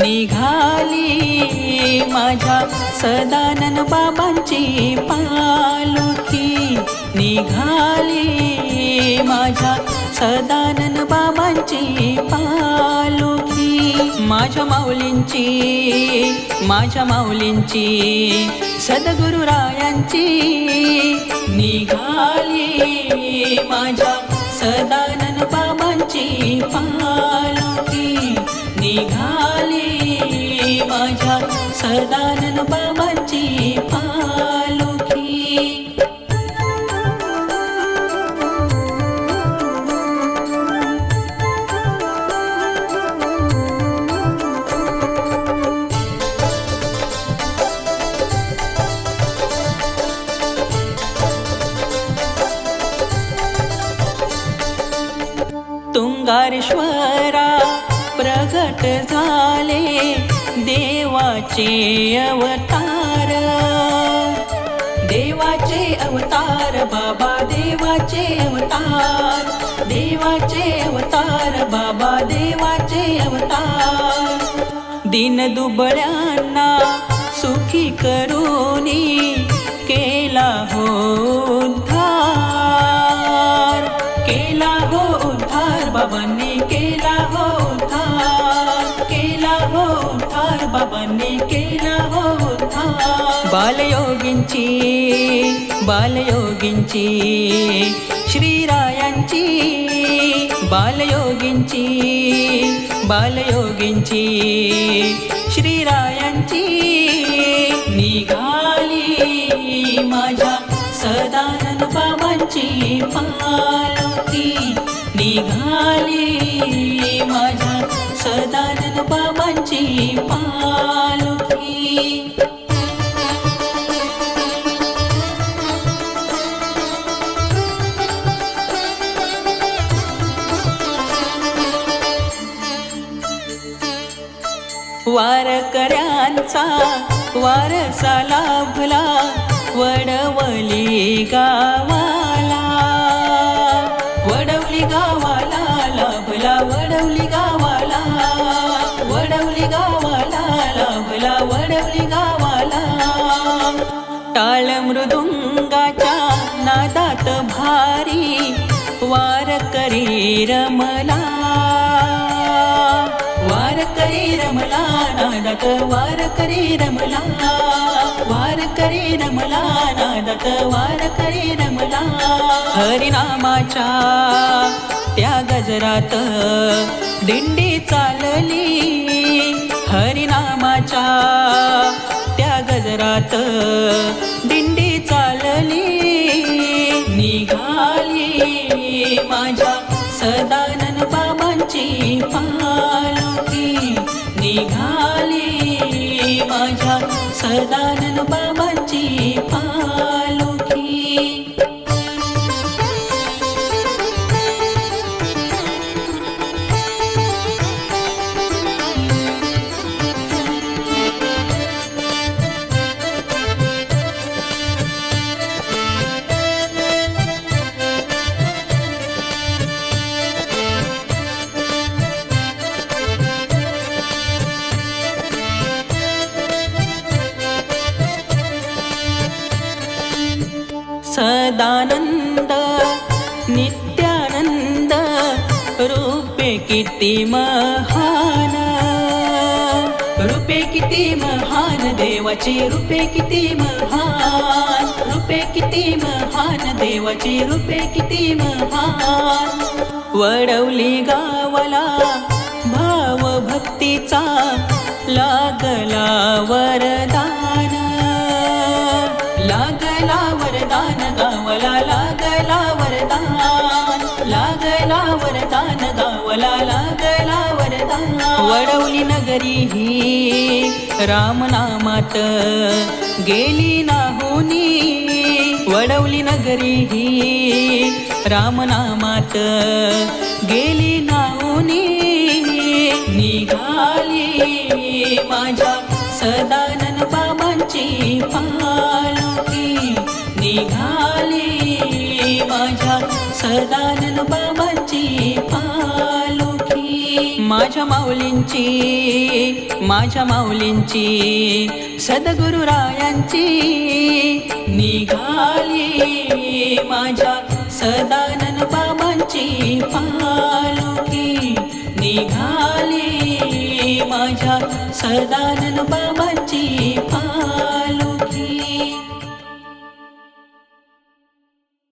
निघाली माझ्या सदानन बाबांची पालखी. निघाली माझ्या सदानन बाबांची पालखी. माझ्या माऊलींची माझ्या माऊलींची सद्गुरुरायांची निघाली माझ्या सदानन बाबांची पालखी. निघाली माझ्या सदानन बाबांची पालखी. तुंगारेश्वरा प्रगट झाले. देवाचे अवतार. देवाचे अवतार बाबा देवाचे अवतार. देवाचे अवतार बाबा देवाचे अवतार. दिन दुबळ्यांना सुखी करूनी केला हो उद्धार केला हो उद्धार बाबांनी केला उद्धार बाबांनी केला हो उद्धार बालयोगींची बालयोगींची श्रीरायांची बालयोगींची बालयोगींची श्रीरायांची निघाली बाबांची पालखी. वारकऱ्यांचा वारसा लाभला वडवली गावा टाळ मृदुंगाच्या नादात भारी वारकरी रमला वार करी रमला नादात वारकरी रमला वार करी रमला नादात वारकरी रमला हरिनामाच्या त्या गजरात दिंडी चालली. हरि गजरात दिंडी चालली निघाली माझ्या सदानन बाबांची सदानंद नित्यानंद रूपे किती महान. रूपे किती महान देवाची रूपे किती महान. रूपे किती महान देवाची रूपे किती महान. वडवली गावला भाव भक्तीचा लागला वरदा वरदान लागला वरदान वडवली नगरी ही रामनामात गेली नाहुनी. वडवली नगरी ही रामनामात गेली नाहुनी. निघाली माझ्या सदानन बाबांची पा निघाली माझ्या सदानन बाबांची पालखी माझ्या माऊलींची माझ्या माऊलींची सद्गुरुरायांची निघाली माझ्या सदानंद बाबांची पालखी